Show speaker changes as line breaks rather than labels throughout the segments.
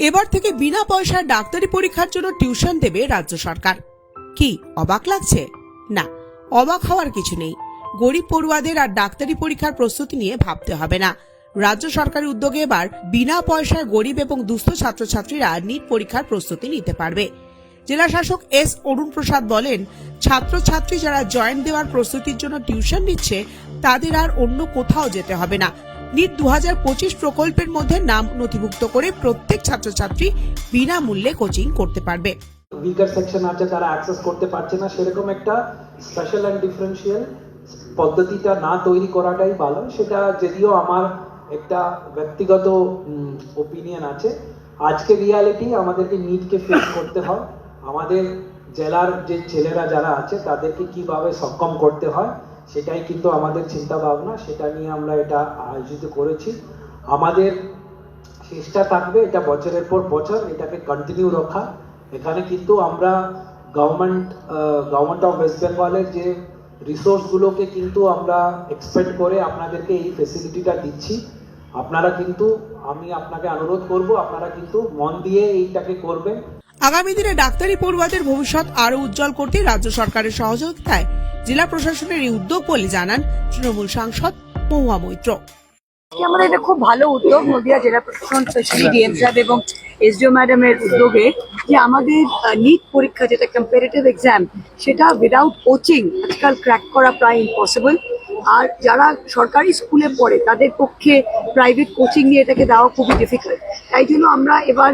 এবার থেকে বিনা পয়সায় ডাক্তারি পরীক্ষার জন্য টিউশন দেবে রাজ্য সরকার। কি, অবাক লাগছে? না, অবাক হওয়ার কিছু নেই। গরিব পড়ুয়াদের আর ডাক্তারি পরীক্ষার প্রস্তুতি নিয়ে ভাবতে হবে না। রাজ্য সরকারের উদ্যোগে এবার বিনা পয়সায় গরিব এবং দুস্থ ছাত্রছাত্রীরা নিট পরীক্ষার প্রস্তুতি নিতে পারবে। জেলা শাসক এস অরুণ প্রসাদ বলেন, ছাত্রছাত্রী যারা জয়েন্ট দেওয়ার প্রস্তুতির জন্য টিউশন নিচ্ছে, তাদের আর অন্য কোথাও যেতে হবে না। নিট দু প্রকল্পের মধ্যে নাম নথিভুক্ত করে প্রত্যেক ছাত্রছাত্রী বিনামূল্যে কোচিং করতে পারবে।
উইকার সেকশন আছে, তারা অ্যাক্সেস করতে পারছে না। সেরকম একটা স্পেশাল অ্যান্ড ডিফারেন্সিয়াল পদ্ধতিটা না তৈরি করাটাই ভালো। সেটা যদিও আমার একটা ব্যক্তিগত ওপিনিয়ন আছে। আজকে রিয়ালিটি আমাদেরকে নিডকে ফেস করতে হয়। আমাদের জেলার যে ছেলেরা যারা আছে, তাদেরকে কীভাবে সক্ষম করতে হয়। সেটাই কিন্তু আমাদের চিন্তা ভাবনা সেটা নিয়ে আমরা এটা আয়োজিত করেছি। আমাদের চেষ্টা থাকবে এটা বছরের পর বছর এটাকে কন্টিনিউ রাখা। এখানে কিন্তু আমরা গভর্নমেন্ট গভর্নমেন্ট অফ ওয়েস্ট বেঙ্গলের যে রিসোর্সগুলোকে কিন্তু আমরা এক্সপেক্ট করে আপনাদেরকে এই ফেসিলিটিটা দিচ্ছি। আপনারা কিন্তু, আমি আপনাকে অনুরোধ করব, আপনারা কিন্তু মন দিয়ে এইটাকে করবেন।
আগামী দিনে ডাক্তারি পড়ুয়াদের ভবিষ্যৎ আরও উজ্জ্বল করতে রাজ্য সরকারের সহযোগিতায় জেলা প্রশাসনের এই উদ্যোগ বলে জানান তৃণমূল সাংসদ মহুয়া মৈত্র।
আমাদের এটা খুব ভালো উদ্যোগ নদিয়া জেলা প্রশাসন, স্পেশালি ডিএম সাহেব এবং এসডিও ম্যাডামের উদ্যোগে যে আমাদের নিট পরীক্ষা, যেটা কম্পারেটিভ এক্সাম সেটা উইদাউট কোচিং আজকাল ক্র্যাক করা প্রায় ইম্পসিবল আর যারা সরকারি স্কুলে পড়ে, তাদের পক্ষে প্রাইভেট কোচিং নিয়ে এটাকে দেওয়া খুবই ডিফিকাল্ট তাই জন্য আমরা এবার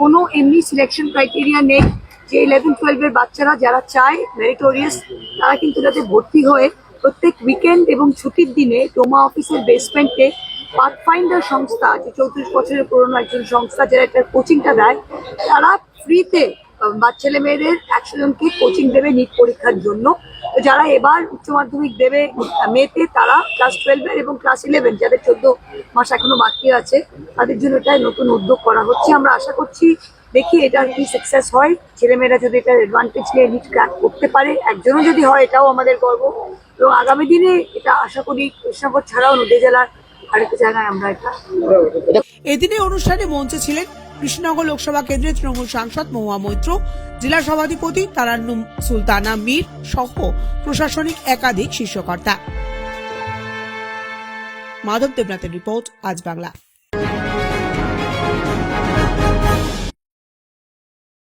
কোনো এমনি সিলেকশন ক্রাইটেরিয়া নেই যে ইলেভেন টুয়েলভের বাচ্চারা যারা চায় মেরিটোরিয়াস তারা কিন্তু যাতে ভর্তি হয়ে প্রত্যেক উইকেন্ড এবং ছুটির দিনে টোমা অফিসের বেসমেন্টে পাথফাইন্ডার সংস্থা, যে চৌত্রিশ বছরের পুরনো একজন সংস্থা যারা একটা কোচিংটা দেয়, তারা ফ্রিতে বাচ্চা ছেলে মেয়েদের একশো জনকে কোচিং দেবে নিট পরীক্ষার জন্য। তো যারা এবার উচ্চ মাধ্যমিক দেবে মেতে, তারা ক্লাস টুয়েলভের এবং ক্লাস ইলেভেন যাদের চোদ্দ মাস এখনও বাকি আছে, তাদের জন্য এটাই নতুন উদ্যোগ করা হচ্ছে। আমরা আশা করছি দেখি এটা কি সাকসেস হয়? ছেলেমেয়েরা যদি এটার অ্যাডভান্টেজ নিয়ে ক্র্যাক করতে পারে, একজনও যদি হয়, এটাও আমাদের গর্ব। এবং আগামী দিনে এটা আশা করি কৃষ্ণনগর ছাড়াও নদী জেলার আরেকটা জায়গায় আমরা এটা
এদিনে অনুষ্ঠানে মঞ্চে ছিলেন কৃষ্ণনগর লোকসভা কেন্দ্রের তৃণমূল সাংসদ মহুয়া মৈত্র, জেলা সভাধিপতি তারান্নুম সুলতানা মীর সহ প্রশাসনিক একাধিক শীর্ষকর্তা। মাধব দেবনাথের রিপোর্ট, আজ বাংলা।